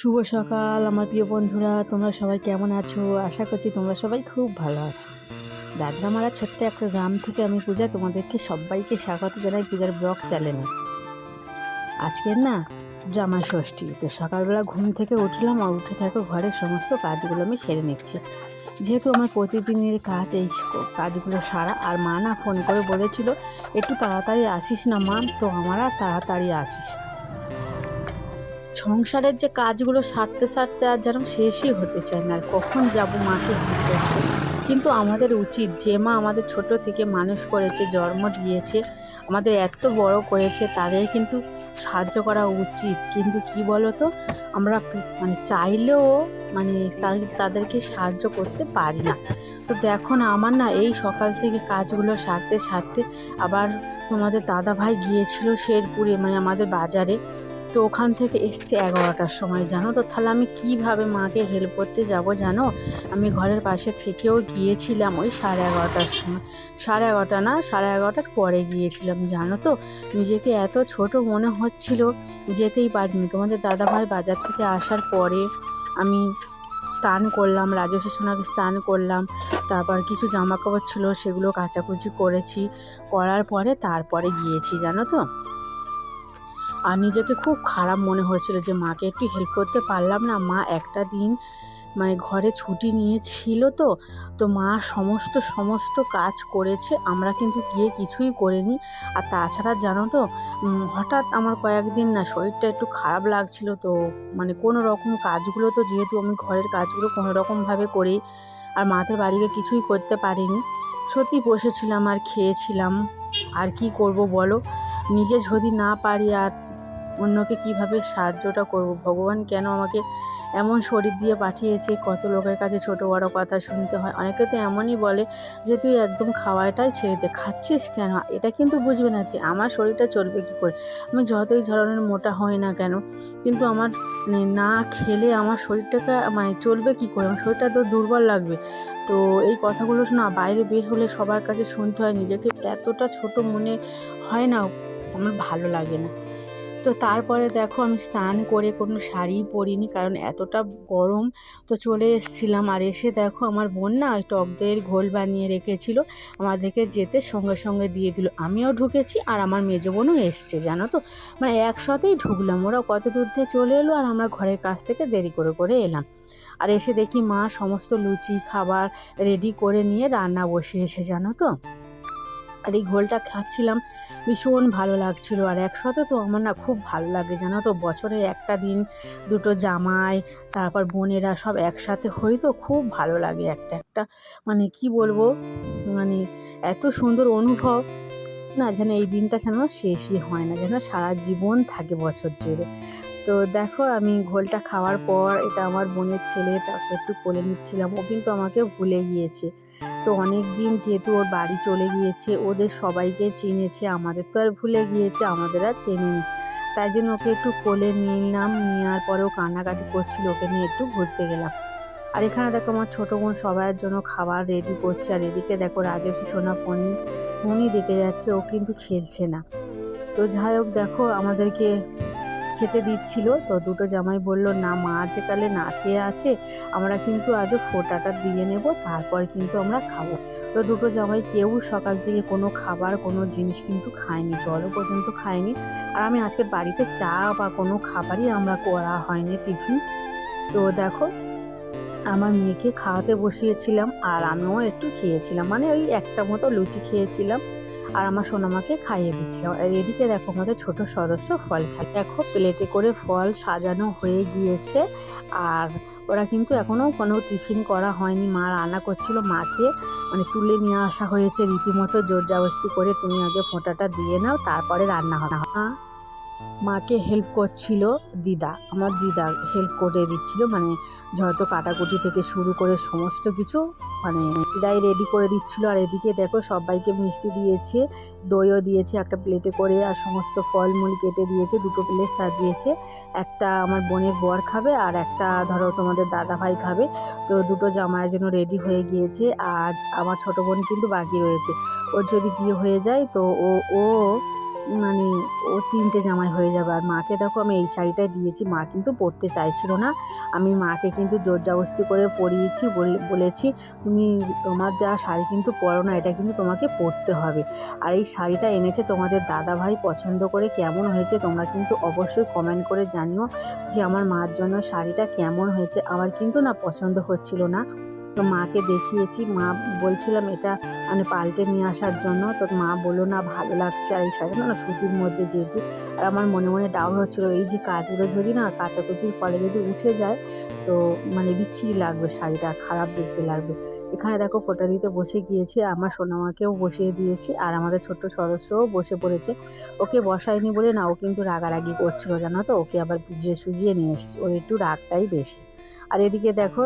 শুভ সকাল, আমার প্রিয় বন্ধুরা, তোমরা সবাই কেমন আছো? আশা করছি তোমরা সবাই খুব ভালো আছো। দাদরামারা ছোট্ট একটা গ্রাম থেকে আমি পূজা তোমাদেরকে সবাইকে স্বাগত জানাই পূজার ব্লগ চ্যানেলে। আজকের না জামা ষষ্ঠী, তো সকালবেলা ঘুম থেকে উঠলাম আর উঠে থাকো ঘরের সমস্ত কাজগুলো আমি সেরে নিচ্ছি। যেহেতু আমার প্রতিদিনের কাজ, এই কাজগুলো সারা, আর মা না ফোন করে বলেছিল, একটু তাড়াতাড়ি আসিস না মা, তো আমার তাড়াতাড়ি আসিস সংসারের যে কাজগুলো সারতে সারতে আর যেন শেষই হতে চায় না কখন যাব মাকে ঘুরতে কিন্তু আমাদের উচিত, যে মা আমাদের ছোট থেকে মানুষ করেছে, জন্ম দিয়েছে, আমাদের এত বড় করেছে, তাদের কিন্তু সাহায্য করা উচিত। কিন্তু কি বলো তো আমরা মানে চাইলেও মানে তাদেরকে সাহায্য করতে পারি না। তো দেখো না, আমার না এই সকাল থেকে কাজগুলো সারতে সারতে আবার আমাদের দাদা ভাই গিয়েছিল শেরপুরে মানে আমাদের বাজারে। তো ওখান থেকে এসছে এগারোটার সময়, জানো তো? তাহলে আমি কীভাবে মাকে হেল্প করতে যাব জানো? আমি ঘরের পাশে থেকেও গিয়েছিলাম ওই সাড়ে এগারোটার সময়। সাড়ে এগারোটা না, সাড়ে এগারোটার পরে গিয়েছিলাম, জানো তো? নিজেকে এত ছোট মনে হচ্ছিল, যেতেই পারিনি। তোমাদের দাদাভাই বাজার থেকে আসার পরে আমি স্নান করলাম, রাজেশের সোনাকে স্নান করলাম, তারপর কিছু জামা কাপড় ছিল সেগুলো কাচাকুচি করেছি। করার পরে তারপরে গিয়েছি, জানো তো? আর নিজেকে খুব খারাপ মনে হয়েছিল যে মাকে একটু হেল্প করতে পারলাম না। মা একটা দিন মানে ঘরে ছুটি নিয়েছিল তো তো মা সমস্ত সমস্ত কাজ করেছে। আমরা কিন্তু গিয়ে কিছুই করিনি। আর তাছাড়া জানো তো হঠাৎ আমার কয়েকদিন না শরীরটা একটু খারাপ লাগছিল তো মানে কোনো রকম কাজগুলো তো যেহেতু আমি ঘরের কাজগুলো কোনো রকমভাবে করি আর মাদের বাড়িতে কিছুই করতে পারিনি, সত্যি বসেছিলাম আর খেয়েছিলাম। আর কি করব বলো? নিজে যদি না পারি আর অন্যকে কীভাবে সাহায্যটা করব? ভগবান কেন আমাকে এমন শরীর দিয়ে পাঠিয়েছে? কত লোকের কাছে ছোট বড় কথা শুনতে হয়? অনেকে তো এমনই বলে যে, তুই একদম খাওয়াটাই ছেড়ে দে। খাচ্ছিস কেন? এটা কিন্তু বুঝবে না যে, আমার শরীরটা চলবে কী করে? আমি যতই ধরনের মোটা হই না কেন, কিন্তু আমার না খেলে আমার শরীরটাকে মানে চলবে কী করে? আমার শরীরটা তো দুর্বল লাগবে। তো এই কথাগুলো না বাইরে বের হলে সবার কাছে শুনতে হয়। নিজেকে এতটা ছোট মনে হয় না, আমার ভালো লাগে না। তো তারপরে দেখো আমি স্নান করে কোনো শাড়ি পরিনি, কারণ এতটা গরম তো চলে এসেছিলাম। আর এসে দেখো আমার বোন না ওই টক দইয়ের ঘোল বানিয়ে রেখেছিল, আমাদেরকে যেতে সঙ্গে সঙ্গে দিয়ে দিল। আমিও ঢুকেছি আর আমার মেজো বোনও এসছে, জানো তো? মানে একসাথেই ঢুকলাম ওরা কত দূর থেকে চলে এলো আর আমরা ঘরের কাছ থেকে দেরি করে করে এলাম। আর এসে দেখি মা সমস্ত লুচি খাবার রেডি করে নিয়ে রান্না বসিয়েছে, জানো তো? আর এই ঘোলটা খাচ্ছিলাম ভীষণ ভালো লাগছিল। আর একসাথে তো আমার না খুব ভালো লাগে, জানো তো? বছরে একটা দিন দুটো জামাই, তারপর বোনেরা সব একসাথে হই তো খুব ভালো লাগে একটা একটা। মানে কি বলব? মানে এত সুন্দর অনুভব। না যেন এই দিনটা যেন শেষই হয় না, যেন সারা জীবন থাকে বছর জুড়ে। তো দেখো, আমি ঘোলটা খাওয়ার পর এটা আমার বোনের ছেলে, তাকে একটু কোলে নিচ্ছিলাম। ও কিন্তু আমাকে ভুলে গিয়েছে। তো অনেক দিন যেহেতু ওর বাড়ি চলে গিয়েছে, ওদের সবাইকে চিনেছে, আমাদের তো আর ভুলে গিয়েছে, আমাদের আর চেনেনি। তাই জন্য ওকে একটু কোলে নিয়ে নিলাম, নেওয়ার পরেও কান্নাকাটি করছিল, ওকে নিয়ে একটু ঘুরতে গেলাম। আর এখানে দেখো আমার ছোটো বোন সবার জন্য খাবার রেডি করছে। আর এদিকে দেখো রাজস্বী সোনা ফোনই ফোনই দেখে যাচ্ছে, ও কিন্তু খেলছে না। তো যাই হোক, দেখো আমাদেরকে খেতে দিচ্ছিল। তো দুটো জামাই বলল, না মা আছে, কালে না খেয়ে আছে। আমরা কিন্তু আগে ফোটাটা দিয়ে নেব, তারপর কিন্তু আমরা খাব। তো দুটো জামাই কেউ সকাল থেকে কোনো খাবার, কোনো জিনিস কিন্তু খায়নি, জলও পর্যন্ত খায়নি। আর আমি আজকে বাড়িতে চা বা কোনো খাবারই আমরা করা হয়নি টিফিন। তো দেখো আমার মেয়েকে খাওয়াতে বসিয়েছিলাম আর আমিও একটু খেয়েছিলাম। মানে ওই একটা মতো লুচি খেয়েছিলাম আর আমার সোনামাকে খাইয়ে দিচ্ছিলাম। আর এদিকে দেখো আমাদের ছোট সদস্য ফল খায়। দেখো প্লেটে করে ফল সাজানো হয়ে গিয়েছে আর ওরা কিন্তু এখনও কোনো টিফিন করা হয়নি। মা রান্না করছিল, মাকে মানে তুলে নিয়ে আসা হয়েছে। রীতিমতো জোর জাবস্তি করে তুমি আগে ফোঁটাটা দিয়ে নাও, তারপরে রান্না হবে। মাকে হেল্প করছিল দিদা, আমার দিদা হেল্প করে দিচ্ছিল মানে যত কাটাকুটি থেকে শুরু করে সমস্ত কিছু মানে দিদাই রেডি করে দিচ্ছিল। আর এদিকে দেখো সবাইকে মিষ্টি দিয়েছে, দইও দিয়েছে, একটা প্লেটে করে আর সমস্ত ফলমূল কেটে দিয়েছে, দুটো প্লেট সাজিয়েছে। একটা আমার বোনের বর খাবে আর একটা ধরো তোমাদের দাদা ভাই খাবে। তো দুটো জামাইয়ের জন্য রেডি হয়ে গিয়েছে আর আমার ছোটো বোন কিন্তু বাকি রয়েছে। ওর যদি বিয়ে হয়ে যায় তো ও ও মানে ও তিনটে জামাই হয়ে যাবে। আর মাকে দেখো, আমি এই শাড়িটাই দিয়েছি। মা কিন্তু পরতে চাইছিল না। আমি মাকে কিন্তু জোর জবস্তি করে পরিয়েছি, বলে- বলেছি, তুমি তোমার দেওয়া শাড়ি কিন্তু পরো না, এটা কিন্তু তোমাকে পরতে হবে। আর এই শাড়িটা এনেছে তোমাদের দাদা ভাই পছন্দ করে কেমন হয়েছে তোমরা কিন্তু অবশ্যই কমেন্ট করে জানিও যে আমার মার জন্য শাড়িটা কেমন হয়েছে। আমার কিন্তু না পছন্দ হচ্ছিল না। তো মাকে দেখিয়েছি, মা বলছিলাম, এটা মানে পাল্টে নিয়ে আসার জন্য। তো মা বলল, না, ভালো লাগছে। আর এই শাড়িটা না সুতির মধ্যে যেহেতু, আর আমার মনে মনে ডাউট হচ্ছিল, এই যে কাজগুলো যদি না কাঁচা কাচাকুচির ফলে যদি উঠে যায়, তো মানে বিচ্ছিরি লাগবে শাড়িটা, খারাপ দেখতে লাগবে। এখানে দেখো ফোটা দিতে বসে গিয়েছি, আমার সোনামাকেও বসিয়ে দিয়েছি, আর আমাদের ছোট্ট সদস্যও বসে পড়েছে। ওকে বসায়নি বলে না, ও কিন্তু রাগারাগি করছিল, জানো তো? ওকে আবার বুঝিয়ে সুজিয়ে নিয়ে এসছি, ওর একটু রাগটাই বেশি। আর এদিকে দেখো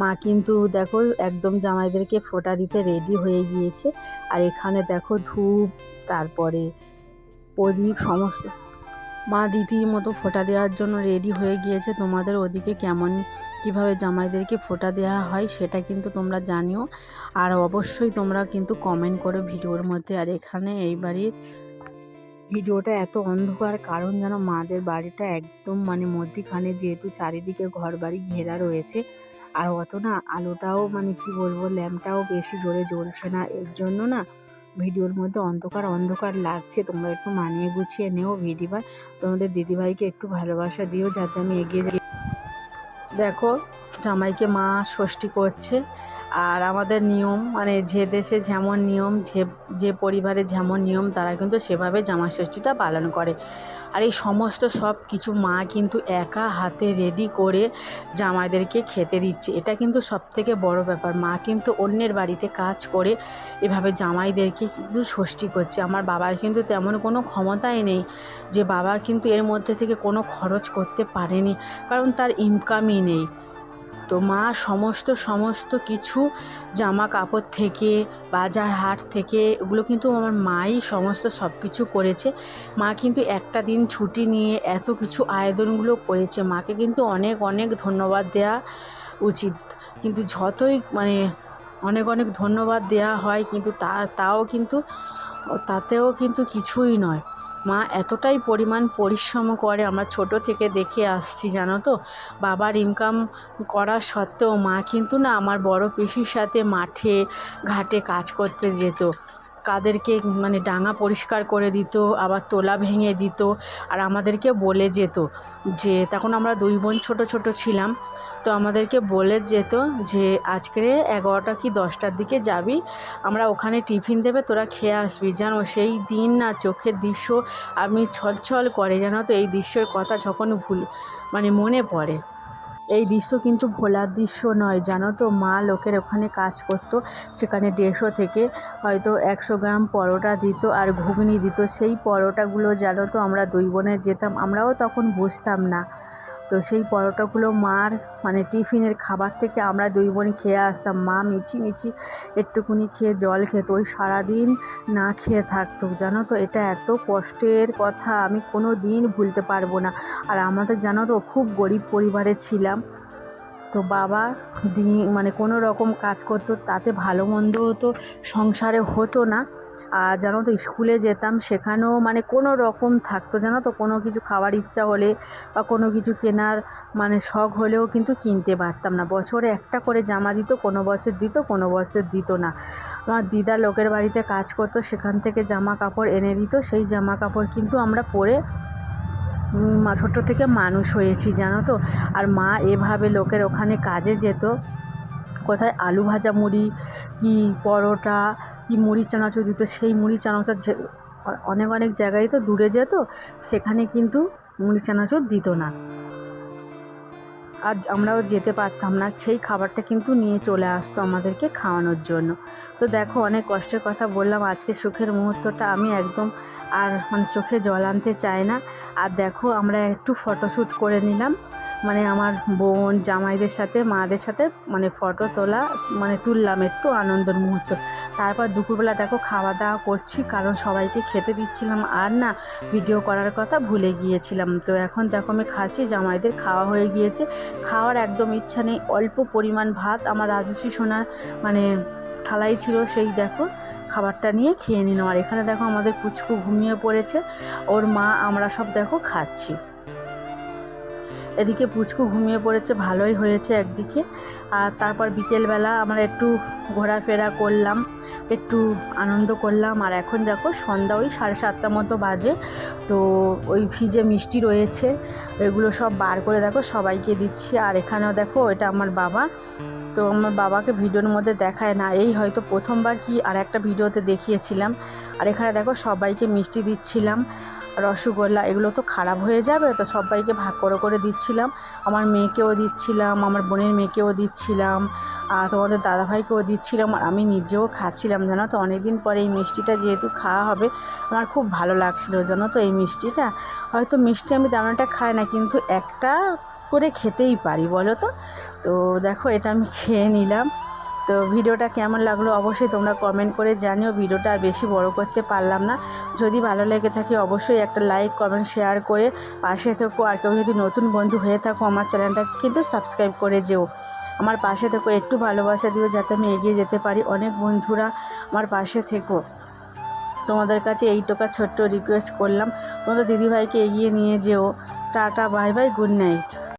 মা কিন্তু দেখো একদম জামাইদেরকে ফোঁটা দিতে রেডি হয়ে গিয়েছে। আর এখানে দেখো ধূপ, তারপরে প্রদীপ, সমস্ত। মা রীতির মতো ফোঁটা দেওয়ার জন্য রেডি হয়ে গিয়েছে। তোমাদের ওদিকে কেমন, কীভাবে জামাইদেরকে ফোঁটা দেওয়া হয় সেটা কিন্তু তোমরা জানিও। আর অবশ্যই তোমরা কিন্তু কমেন্ট করো ভিডিওর মধ্যে। আর এখানে এই বাড়ির ভিডিওটা এত অন্ধকার, কারণ যেন মাদের বাড়িটা একদম মানে মধ্যিখানে যেহেতু চারিদিকে ঘর বাড়ি ঘেরা রয়েছে। আর অত না আলোটাও মানে কি বলব, ল্যাম্পটাও বেশি জোরে জ্বলছে না। এর জন্য না ভিডিওর মধ্যে অন্ধকার অন্ধকার লাগছে। তোমরা একটু মানিয়ে গুছিয়ে নেও ভিডিও তোমাদের দিদিভাইকে একটু ভালোবাসা দিও যাতে আমি এগিয়ে যাই। দেখো, জামাইকে মা ষষ্ঠী করছে। আর আমাদের নিয়ম মানে যে দেশে যেমন নিয়ম, যে যে পরিবারে যেমন নিয়ম, তারা কিন্তু সেভাবে জামা ষষ্ঠীটা পালন করে। আর এই সমস্ত সব কিছু মা কিন্তু একা হাতে রেডি করে জামাইদেরকে খেতে দিচ্ছে। এটা কিন্তু সব থেকে বড় ব্যাপার। মা কিন্তু অন্যের বাড়িতে কাজ করে এভাবে জামাইদেরকে কিন্তু ষষ্ঠী করছে। আমার বাবার কিন্তু তেমন কোনো ক্ষমতাই নেই যে বাবা কিন্তু এর মধ্যে থেকে কোনো খরচ করতে পারেনি, কারণ তার ইনকামই নেই। তো মা, সমস্ত সমস্ত কিছু জামা কাপড় থেকে, বাজার হাট থেকে, এগুলো কিন্তু আমার মাই সমস্ত সব কিছু করেছে। মা কিন্তু একটা দিন ছুটি নিয়ে এত কিছু আয়োজনগুলো করেছে। মাকে কিন্তু অনেক অনেক ধন্যবাদ দেওয়া উচিত। কিন্তু যতই মানে অনেক অনেক ধন্যবাদ দেওয়া হয়, কিন্তু তা, তাও কিন্তু, তাতেও কিন্তু কিছুই নয়। মা এতটাই পরিমাণ পরিশ্রম করে আমরা ছোট থেকে দেখে আসছি, জানো তো? বাবার ইনকাম করা সত্ত্বেও মা কিন্তু না আমার বড় পিসির সাথে মাঠে, ঘাটে কাজ করতে যেত। কাদেরকে মানে ডাঙা পরিষ্কার করে দিত, আবার তোলা ভেঙে দিত, আর আমাদেরকে বলে যেত যে, তখন আমরা দুই বোন ছোট ছোট ছিলাম। তো আমাদেরকে বলে যেত যে, আজকে এগারোটা কি দশটার দিকে যাবি? আমরা ওখানে টিফিন দেবে, তোরা খেয়ে আসবি। জানো সেই দিন না চোখের দৃশ্য আমি ছলছল করে জানো তো এই দৃশ্যের কথা যখন ভুল মানে মনে পড়ে। এই দৃশ্য কিন্তু ভোলার দৃশ্য নয় জানো তো মা লোকের ওখানে কাজ করতো, সেখানে দেড়শো থেকে হয়তো একশো গ্রাম পরোটা দিত আর ঘুগনি দিত। সেই পরোটাগুলো জানো তো আমরা দুই বোনে যেতাম, আমরাও তখন বুঝতাম না। তো সেই পরোটাগুলো মার মানে টিফিনের খাবার থেকে আমরা দুই বোন খেয়ে আসতাম। মা মিছি মিছি একটুকুনি খেয়ে জল খেত। ওই সারাদিন না খেয়ে থাকতো, জানো তো? এটা এত কষ্টের কথা, আমি কোনো দিন ভুলতে পারব না। আর আমাদের, জানো তো, খুব গরিব পরিবারে ছিলাম। তো বাবা দিন মানে কোনো রকম কাজ করতো, তাতে ভালো মন্দ তো সংসারে হতো না। আর জানো তো, স্কুলে যেতাম, সেখানেও মানে কোনো রকম থাকতো, জানো তো, কোনো কিছু খাওয়ার ইচ্ছা হলে বা কোনো কিছু কেনার মানে শখ হলেও কিন্তু কিনতে পারতাম না। বছরে একটা করে জামা দিত, কোনো বছর দিত, কোনো বছর দিত না। আমার দিদা লোকের বাড়িতে কাজ করতো, সেখান থেকে জামা কাপড় এনে দিত, সেই জামা কাপড় কিন্তু আমরা পরে ছোটো থেকে মানুষ হয়েছি, জানো তো? আর মা এভাবে লোকের ওখানে কাজে যেত। কোথায় আলু ভাজা মুড়ি, কি পরোটা, কি মুড়ি চানাচুর দিত, সেই মুড়ি চানাচুর যে অনেক অনেক জায়গায় তো দূরে যেত, সেখানে কিন্তু মুড়ি চানাচুর দিত না। আজ আমরাও যেতে পারতাম না, সেই খাবারটা কিন্তু নিয়ে চলে আসতো আমাদেরকে খাওয়ানোর জন্য। তো দেখো অনেক কষ্টের কথা বললাম, আজকে সুখের মুহূর্তটা আমি একদম আর মানে চোখে জল আনতে চাই না। আর দেখো আমরা একটু ফটোশ্যুট করে নিলাম। মানে আমার বোন, জামাইদের সাথে, মাদের সাথে মানে ফটো তোলা মানে তুললাম একটু আনন্দের মুহূর্ত। তারপর দুপুরবেলা দেখো খাওয়া দাওয়া করছি, কারণ সবাইকে খেতে দিচ্ছিলাম। আর না ভিডিও করার কথা ভুলে গিয়েছিলাম। তো এখন দেখো আমি খাচ্ছি, জামাইদের খাওয়া হয়ে গিয়েছে। খাওয়ার একদম ইচ্ছা নেই, অল্প পরিমাণ ভাত। আমার রাজস্বী সোনার মানে থালাই ছিল, সেই দেখো খাবারটা নিয়ে খেয়ে নিলাম। আর এখানে দেখো আমাদের পুচকু ঘুমিয়ে পড়েছে। ওর মা, আমরা সব দেখো খাচ্ছি। এদিকে পুচকু ঘুমিয়ে পড়েছে, ভালোই হয়েছে একদিকে। আর তারপর বিকেলবেলা আমরা একটু ঘোরাফেরা করলাম, একটু আনন্দ করলাম। আর এখন দেখো সন্ধ্যা, ওই সাড়ে সাতটা মতো বাজে। তো ওই ফ্রিজে মিষ্টি রয়েছে, এগুলো সব বার করে দেখো সবাইকে দিচ্ছি। আর এখানেও দেখো এটা আমার বাবা। তো আমার বাবাকে ভিডিওর মধ্যে দেখায় না, এই হয়তো প্রথমবার কি আর একটা ভিডিওতে দেখিয়েছিলাম। আর এখানে দেখো সবাইকে মিষ্টি দিচ্ছিলাম। রসগোল্লা, এগুলো তো খারাপ হয়ে যাবে, তো সবাইকে ভাগ করে করে দিচ্ছিলাম। আমার মেয়েকেও দিচ্ছিলাম, আমার বোনের মেয়েকেও দিচ্ছিলাম আর তোমাদের দাদাভাইকেও দিচ্ছিলাম, আর আমি নিজেও খাচ্ছিলাম, জানো তো? অনেকদিন পরে এই মিষ্টিটা যেহেতু খাওয়া হবে, আমার খুব ভালো লাগছিল, জানো তো এই মিষ্টিটা? হয়তো মিষ্টি আমি দানাটা খাই না, কিন্তু একটা করে খেতেই পারি, বলো তো? তো দেখো, এটা আমি খেয়ে নিলাম। তো ভিডিওটা কেমন লাগল অবশ্যই তোমরা কমেন্ট করে জানিও। ভিডিওটা আর বেশি বড় করতে পারলাম না। যদি ভালো লেগে থাকে অবশ্যই একটা লাইক কমেন্ট শেয়ার করে পাশে থেকো। আর কেউ যদি নতুন বন্ধু হয়ে থাকো আমার চ্যানেলটাকে কিন্তু সাবস্ক্রাইব করে যেও। আমার পাশে থেকো, একটু ভালোবাসা দিও যাতে আমি এগিয়ে যেতে পারি। অনেক বন্ধুরা আমার পাশে থেকো। তোমাদের কাছে এইটুকা ছোট্ট রিকোয়েস্ট করলাম। তোমাদের দিদিভাইকে এগিয়ে নিয়ে যেও। Tata bye bye good night